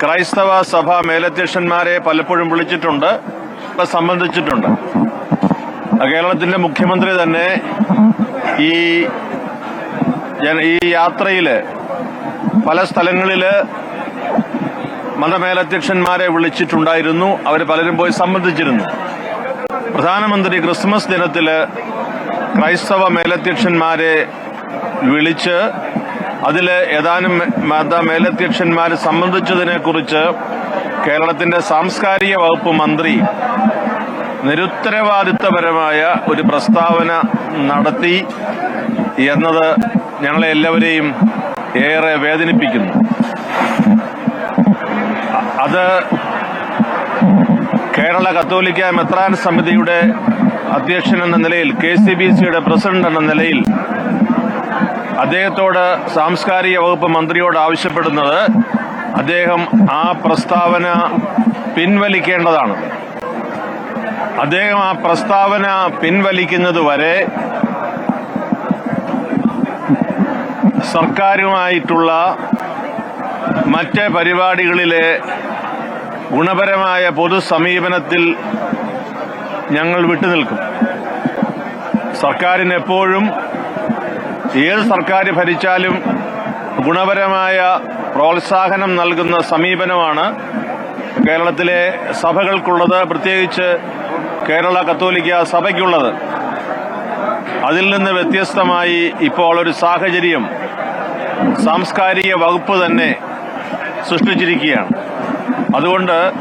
ക്രൈസ്തവ സഭ മേലധ്യക്ഷന്മാരെ പലപ്പോഴും വിളിച്ചിട്ടുണ്ട് സംബന്ധിച്ചിട്ടുണ്ട്. കേരളത്തിന്റെ മുഖ്യമന്ത്രി തന്നെ ഈ ഈ യാത്രയിൽ പല സ്ഥലങ്ങളിൽ മതമേലധ്യക്ഷന്മാരെ വിളിച്ചിട്ടുണ്ടായിരുന്നു. അവർ പലരും പോയി സംബന്ധിച്ചിരുന്നു. പ്രധാനമന്ത്രി ക്രിസ്മസ് ദിനത്തിൽ ക്രൈസ്തവ മേലധ്യക്ഷന്മാരെ വിളിച്ച് അതിൽ ഏതാനും മത മേലധ്യക്ഷന്മാർ സംബന്ധിച്ചതിനെ കുറിച്ച് കേരളത്തിന്റെ സാംസ്കാരിക വകുപ്പ് മന്ത്രി നിരുത്തരവാദിത്തപരമായ ഒരു പ്രസ്താവന നടത്തി എന്നത് ഞങ്ങളെ എല്ലാവരെയും ഏറെ വേദനിപ്പിക്കുന്നു. അത് കേരള കത്തോലിക്ക മെത്രാൻ സമിതിയുടെ അധ്യക്ഷൻ എന്ന നിലയിൽ കെ സി ബി സിയുടെ പ്രസിഡന്റ് എന്ന നിലയിൽ അദ്ദേഹത്തോട് സാംസ്കാരിക വകുപ്പ് മന്ത്രിയോട് ആവശ്യപ്പെടുന്നത് അദ്ദേഹം ആ പ്രസ്താവന പിൻവലിക്കേണ്ടതാണ്. അദ്ദേഹം ആ പ്രസ്താവന പിൻവലിക്കുന്നതുവരെ സർക്കാരുമായിട്ടുള്ള മറ്റ് പരിപാടികളിലെ ഗുണപരമായ പൊതു സമീപനത്തിൽ ഞങ്ങൾ വിട്ടുനിൽക്കും. സർക്കാരിന് എപ്പോഴും ഏത് സർക്കാർ ഭരിച്ചാലും ഗുണപരമായ പ്രോത്സാഹനം നൽകുന്ന സമീപനമാണ് കേരളത്തിലെ സഭകൾക്കുള്ളത് പ്രത്യേകിച്ച് കേരള കത്തോലിക്ക സഭയ്ക്കുള്ളത്. അതിൽ നിന്ന് വ്യത്യസ്തമായി ഇപ്പോൾ ഒരു സാഹചര്യം സാംസ്കാരിക വകുപ്പ് തന്നെ സൃഷ്ടിച്ചിരിക്കുകയാണ്. അതുകൊണ്ട്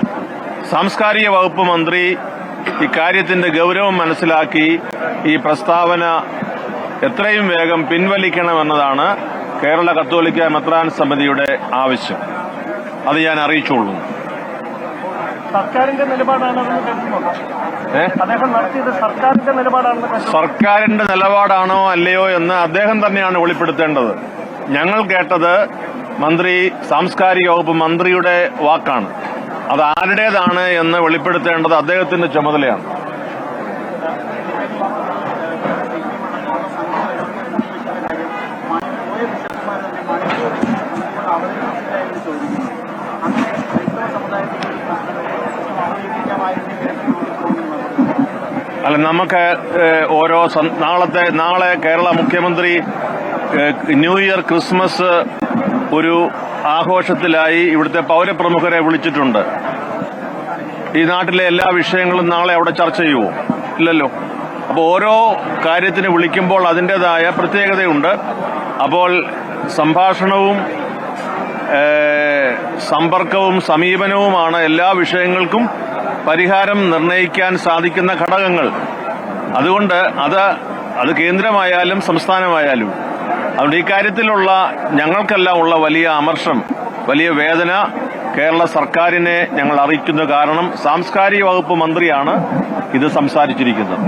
സാംസ്കാരിക വകുപ്പ് മന്ത്രി ഇക്കാര്യത്തിന്റെ ഗൗരവം മനസ്സിലാക്കി ഈ പ്രസ്താവന എത്രയും വേഗം പിൻവലിക്കണമെന്നതാണ് കേരള കത്തോലിക്ക മെത്രാൻ സമിതിയുടെ ആവശ്യം. അത് ഞാൻ അറിയിച്ചുള്ളു. സർക്കാരിന്റെ നിലപാടാണോ അല്ലയോ എന്ന് അദ്ദേഹം തന്നെയാണ് വെളിപ്പെടുത്തേണ്ടത്. ഞങ്ങൾ കേട്ടത് മന്ത്രി സാംസ്കാരിക വകുപ്പ് മന്ത്രിയുടെ വാക്കാണ്. അത് ആരുടേതാണ് എന്ന് വെളിപ്പെടുത്തേണ്ടത് അദ്ദേഹത്തിന്റെ ചുമതലയാണ്. അല്ല നമുക്ക് ഓരോ നാളത്തെ നാളെ കേരള മുഖ്യമന്ത്രി ന്യൂ ഇയർ ക്രിസ്മസ് ഒരു ആഘോഷത്തിലായി ഇവിടുത്തെ പൗരപ്രമുഖരെ വിളിച്ചിട്ടുണ്ട്. ഈ നാട്ടിലെ എല്ലാ വിഷയങ്ങളും നാളെ അവിടെ ചർച്ച ചെയ്യുമോ ഇല്ലല്ലോ? അപ്പോൾ ഓരോ കാര്യത്തിന് വിളിക്കുമ്പോൾ അതിന്റെതായ പ്രത്യേകതയുണ്ട്. അപ്പോൾ സംഭാഷണവും സമ്പർക്കവും സമീപനവുമാണ് എല്ലാ വിഷയങ്ങൾക്കും പരിഹാരം നിർണയിക്കാൻ സാധിക്കുന്ന ഘടകങ്ങൾ. അതുകൊണ്ട് അത് അത് കേന്ദ്രമായാലും സംസ്ഥാനമായാലും അതുകൊണ്ട് ഇക്കാര്യത്തിലുള്ള കാര്യത്തിലുള്ള ഞങ്ങൾക്കെല്ലാം ഉള്ള വലിയ അമർഷം വലിയ വേദന കേരള സർക്കാരിനെ ഞങ്ങൾ അറിയിക്കുന്നു കാരണം സാംസ്കാരിക വകുപ്പ് മന്ത്രിയാണ് ഇത് സംസാരിച്ചിരിക്കുന്നത്.